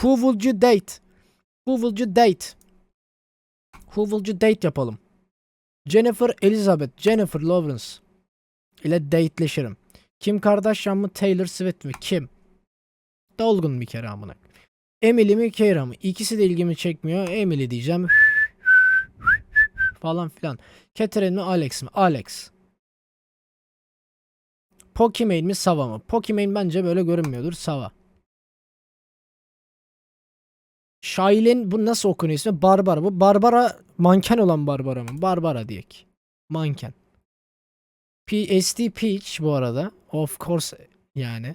Who would you date? Who would you date? Who would you date yapalım. Jennifer Elizabeth, Jennifer Lawrence ile dateleşirim. Kim Kardashian mı Taylor Swift mi? Kim? Dolgun bir kere amına. Emily mi Keira mı? İkisi de ilgimi çekmiyor. Emily diyeceğim. falan filan. Catherine mi Alex mi? Alex. Pokimane mi Sava mı? Pokimane bence böyle görünmüyordur. Sava. Shailin bu nasıl okunuyor ismi? Barbara. Bu Barbara manken olan Barbara mı? Barbara diyek. Manken. P SD Peach bu arada. Of course yani.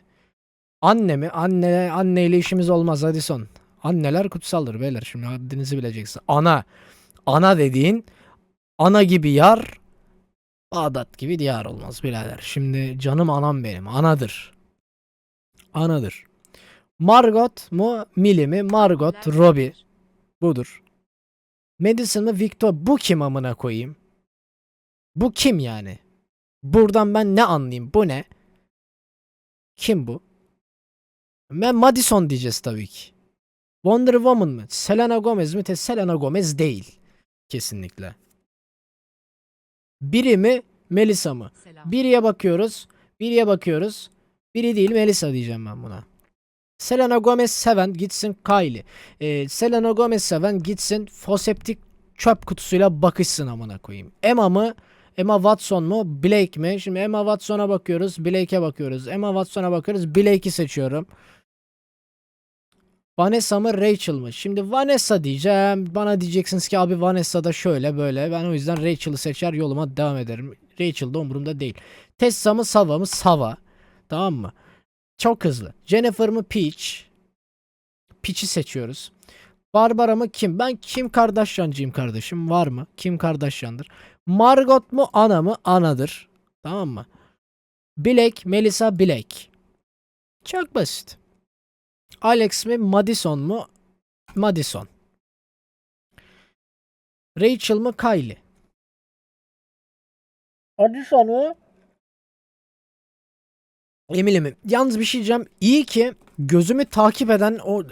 Anne mi? Anne anneyle işimiz olmaz hadi. Anneler kutsaldır beyler. Şimdi haddinizi bileceksin. Ana. Ana dediğin ana gibi yar Bağdat gibi diyar olmaz birader. Şimdi canım anam benim. Anadır. Anadır. Margot mu Millie mi? Margot Robbie. Budur. Madison mı Victor? Bu kim amına koyayım? Bu kim yani? Buradan ben ne anlayayım? Bu ne? Kim bu? Ben Madison diyeceğiz tabii ki. Wonder Woman mı? Selena Gomez mi? Te Selena Gomez değil. Kesinlikle. Biri mi? Melissa mı? Selam. Biriye bakıyoruz. Biriye bakıyoruz. Biri değil Melissa diyeceğim ben buna. Selena Gomez seven gitsin Kylie. Ee, Selena Gomez seven gitsin foseptik çöp kutusuyla bakışsın amına koyayım. Emma mı? Emma Watson mu? Blake mi? Şimdi Emma Watson'a bakıyoruz. Blake'e bakıyoruz. Emma Watson'a bakıyoruz. Blake'i seçiyorum. Vanessa mı Rachel mı? Şimdi Vanessa diyeceğim. Bana diyeceksiniz ki abi Vanessa da şöyle böyle. Ben o yüzden Rachel'ı seçer yoluma devam ederim. Rachel da umurumda değil. Tessa mı Sava mı? Sava. Tamam mı? Çok hızlı. Jennifer mı Peach? Peach'i seçiyoruz. Barbara mı kim? Ben Kim Kardashian'cıyım kardeşim. Var mı? Kim Kardashian'dır. Margot mu ana mı? Anadır. Tamam mı? Blake, Melissa Blake. Çok basit. Alex mi Madison mu? Madison. Rachel mı Kylie? Madison mu? Emily mi? Yalnız bir şey diyeceğim. İyi ki gözümü takip eden o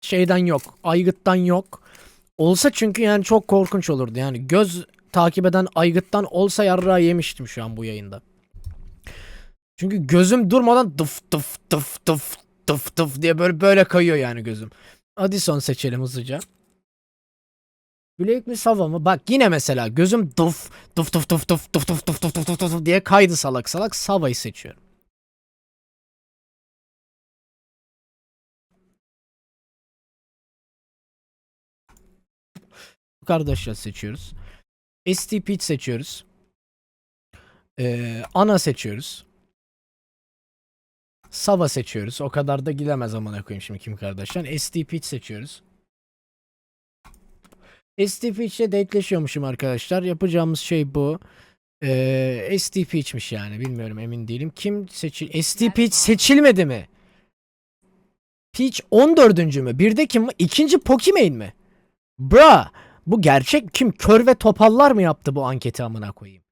şeyden yok. Aygıttan yok. Olsa çünkü yani çok korkunç olurdu. Yani göz takip eden aygıttan olsa yarrağı yemiştim şu an bu yayında. Çünkü gözüm durmadan dıf dıf dıf dıf dıf dıf diye böyle böyle kayıyor yani gözüm. Addison seçelim hızlıca. Blake mi Sava mı? Bak yine mesela gözüm dıf dıf dıf dıf dıf dıf dıf dıf dıf dıf dıf diye kaydı salak salak Sava'yı seçiyorum. Kardeşler seçiyoruz. ST Peach seçiyoruz. Ee, Ana seçiyoruz. Sava seçiyoruz. O kadar da gidemez amına koyayım şimdi Kim Kardashian. ST Peach seçiyoruz. ST Peach'le dateleşiyormuşum arkadaşlar. Yapacağımız şey bu. Ee, ST Peach'miş yani. Bilmiyorum emin değilim. Kim seçil... ST Peach seçilmedi mi? Peach 14. mü? Bir de kim? İkinci Pokimane mi? Bra. Bu gerçek kim? Kör ve topallar mı yaptı bu anketi amına koyayım?